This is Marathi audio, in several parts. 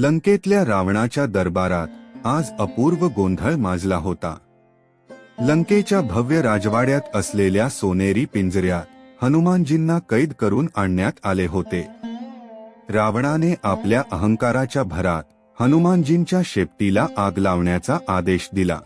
लंकेतल्या रावणाच्या दरबारात आज अपूर्व गोंधळ माजला होता. लंकेच्या भव्य राजवाड्यात असलेल्या सोनेरी पिंजऱ्यात हनुमानजींना कैद करून आणण्यात आले होते. रावणाने आपल्या अहंकाराच्या भरात हनुमानजींच्या शेपटीला आग लावण्याचा आदेश दिला.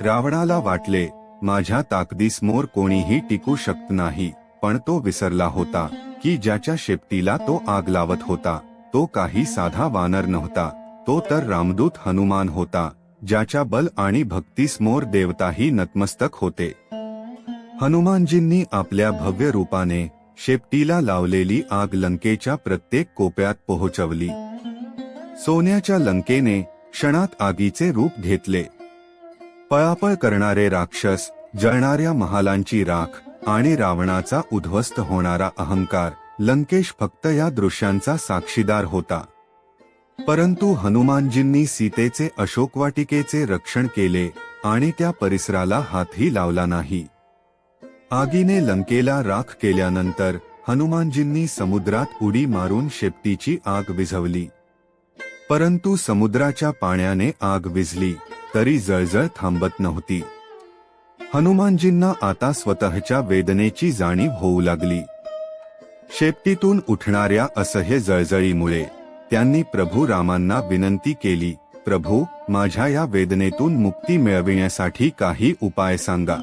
रावणाला वाटले माझ्या ताकदीसमोर कोणीही टिकू शकत नाही पण तो विसरला होता की ज्याच्या शेपटीला तो आग लावत होता. तो काही साधा वानर नव्हता. तो तर रामदूत हनुमान होता ज्याच्या बल आणि भक्तीसमोर देवताही नतमस्तक होते. हनुमानजींनी आपल्या भव्य रूपाने शेपटीला लावलेली आग लंकेच्या प्रत्येक कोप्यात पोहोचवली. सोन्याच्या लंकेने क्षणात आगीचे रूप घेतले. पळापळ करणारे राक्षस जळणाऱ्या महालांची राख आणि रावणाचा उद्ध्वस्त होणारा अहंकार लंकेश फक्त या दृश्यांचा साक्षीदार होता. परंतु हनुमानजींनी सीतेचे अशोकवाटिकेचे रक्षण केले आणि त्या परिसराला हातही लावला नाही. आगीने लंकेला राख केल्यानंतर हनुमानजींनी समुद्रात उडी मारून शेपटीची आग विझवली. परंतु समुद्राच्या पाण्याने आग विझली तरी जळजळ थांबत नव्हती. हनुमानजींना आता स्वतःच्या वेदनेची जाणीव होऊ लागली. शेपटीतून उठणाऱ्या असह्य जळजळीमुळे त्यांनी प्रभू रामांना विनंती केली प्रभू माझ्या या वेदनेतून मुक्ती मिळविण्यासाठी काही उपाय सांगा.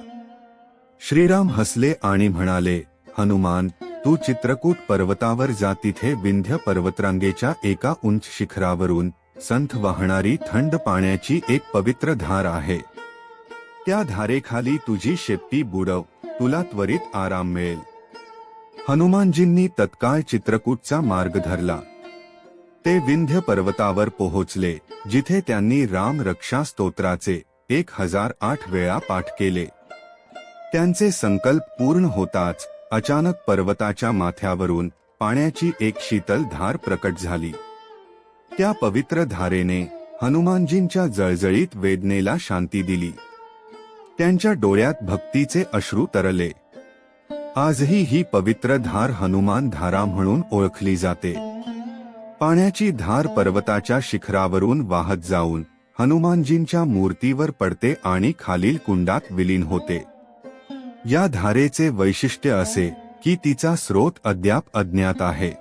श्रीराम हसले आणि म्हणाले हनुमान तू चित्रकूट पर्वतावर जा तिथे विंध्य पर्वतरांगेच्या एका उंच शिखरावरून संथ वाहणारी थंड पाण्याची एक पवित्र धार आहे. त्या धारेखाली तुझी शेपटी बुडव तुला त्वरित आराम मिळेल. हनुमानजींनी तत्काळ चित्रकूटचा मार्ग धरला. ते विंध्य पर्वतावर पोहोचले जिथे त्यांनी राम रक्षा स्तोत्राचे एक हजार आठ वेळा पाठ केले. त्यांचे संकल्प पूर्ण होताच अचानक पर्वताच्या माथ्यावरून पाण्याची एक शीतल धार प्रकट झाली. त्या पवित्र धारेने हनुमानजींच्या जळजळीत वेदनेला शांती दिली. त्यांच्या डोळ्यात भक्तीचे अश्रू तरले. आजही ही पवित्र धार हनुमान धारा म्हणून ओळखली जाते. पाण्याची धार पर्वताच्या शिखरावरून वाहत जाऊन हनुमानजींच्या मूर्तीवर पडते आणि खालील कुंडात विलीन होते. या धारेचे वैशिष्ट्य असे की तिचा स्रोत अद्याप अज्ञात आहे.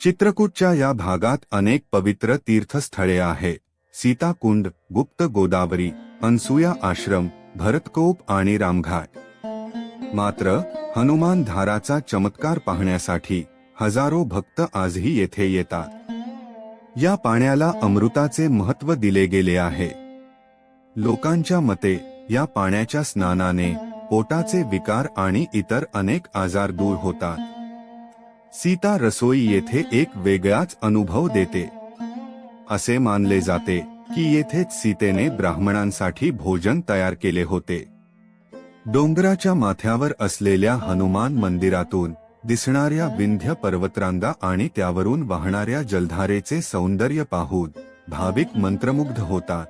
चित्रकूटच्या या भागात अनेक पवित्र तीर्थस्थळे आहेत सीताकुंड गुप्त गोदावरी अनसुया आश्रम भरतकोप आणि रामघाट. मात्र हनुमान धाराचा चमत्कार पाहण्यासाठी हजारो भक्त आजही येथे येतात. या पाण्याला अमृताचे महत्त्व दिले गेले आहे. लोकांच्या मते या पाण्याच्या स्नानाने पोटाचे विकार आणि इतर अनेक आजार दूर होतात. सीता रसोई येथे एक वेगळाच अनुभव देते. असे मानले जाते की येथेच सीतेने ब्राह्मणांसाठी भोजन तयार केले होते. डोंगराच्या माथ्यावर असलेल्या हनुमान मंदिरातून दिसणाऱ्या विंध्य पर्वतरांगा आणि त्यावरून वाहणाऱ्या जलधारेचे सौंदर्य पाहून भाविक मंत्रमुग्ध होतात.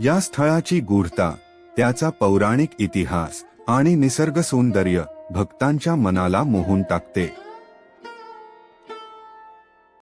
या स्थळाची गूढता त्याचा पौराणिक इतिहास आणि निसर्ग सौंदर्य भक्तांच्या मनाला मोहून टाकते.